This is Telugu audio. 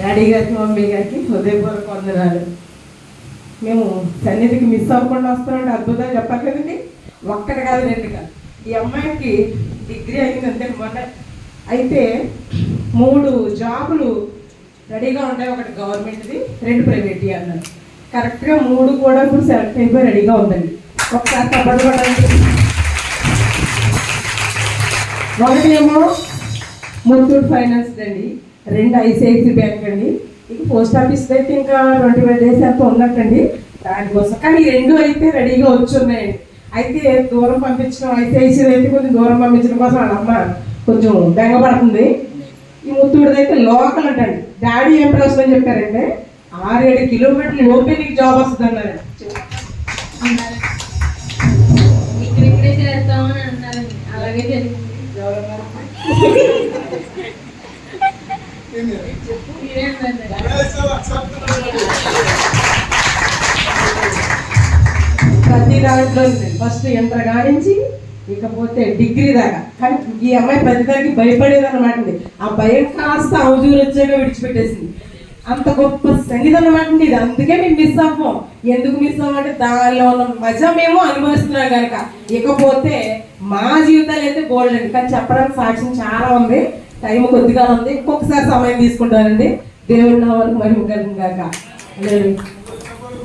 డాడీ గారికి మమ్మీ గారికి హృదయపూర్వక వందనాలు. మేము సన్నిధికి మిస్ అవ్వకుండా వస్తామంటే అద్భుతాలు చెప్పాలి ఒక్కటి కాదు రెండు కాదు. ఈ అమ్మాయికి డిగ్రీ అయింది అంతే మొన్న అయితే మూడు జాబులు రెడీగా ఉంటాయి. ఒకటి గవర్నమెంట్ది రెండు ప్రైవేట్ అన్నారు. కరెక్ట్గా మూడు కూడా ఇప్పుడు సెలెక్ట్ అయిపోయి రెడీగా ఉందండి. ఒకసారి తప్పదు మొదటి ఏమో ముత్తూట్ ఫైనాన్స్ అండి రెండు ఐసిఐసి బ్యాంక్ అండి. ఇక పోస్ట్ ఆఫీస్ అయితే ఇంకా ట్వంటీ ఫైవ్ డేస్ అంతా ఉన్నట్టండి. దానికోసం కానీ రెండు అయితే రెడీగా వచ్చి ఉన్నాయండి అయితే దూరం పంపించడం ఐసిఐసి అయితే కొంచెం దూరం పంపించడం కోసం వాళ్ళ అమ్మ కొంచెం బెంగపడుతుంది. ఈ ముత్తూడిది అయితే లోకల్ అంటండి. డాడీ ఏం ప్రశ్న చెప్పారంటే ఆరు ఏడు కిలోమీటర్లు లోపే నీకు జాబ్ వస్తుంది అన్నారు అన్నారండి. అలాగే జరిగింది. ప్రతి దాంట్లో ఫస్ట్ ఎంత కానించి ఇకపోతే డిగ్రీ దాకా. కానీ ఈ అమ్మాయి ప్రతి దానికి భయపడేది అనమాట ఆ భయం కాస్త అవజూరు వచ్చాక విడిచిపెట్టేసింది. అంత గొప్ప సంగీతం అనమాట అండి ఇది అందుకే మేము మిస్ అవ్వం. ఎందుకు మిస్ అవ్వంటే దానిలో ఉన్న మజా మేము అనుభవిస్తున్నాం కనుక. ఇకపోతే మా జీవితాలు అయితే గోల్డ్ అండి. కానీ చెప్పడానికి సాక్ష్యం చాలా ఉంది. టైం కొద్దిగా ఉంది. ఇంకొకసారి సమయం తీసుకుంటానండి. దేవుడు నా వరకు మరి కలిగిన కాక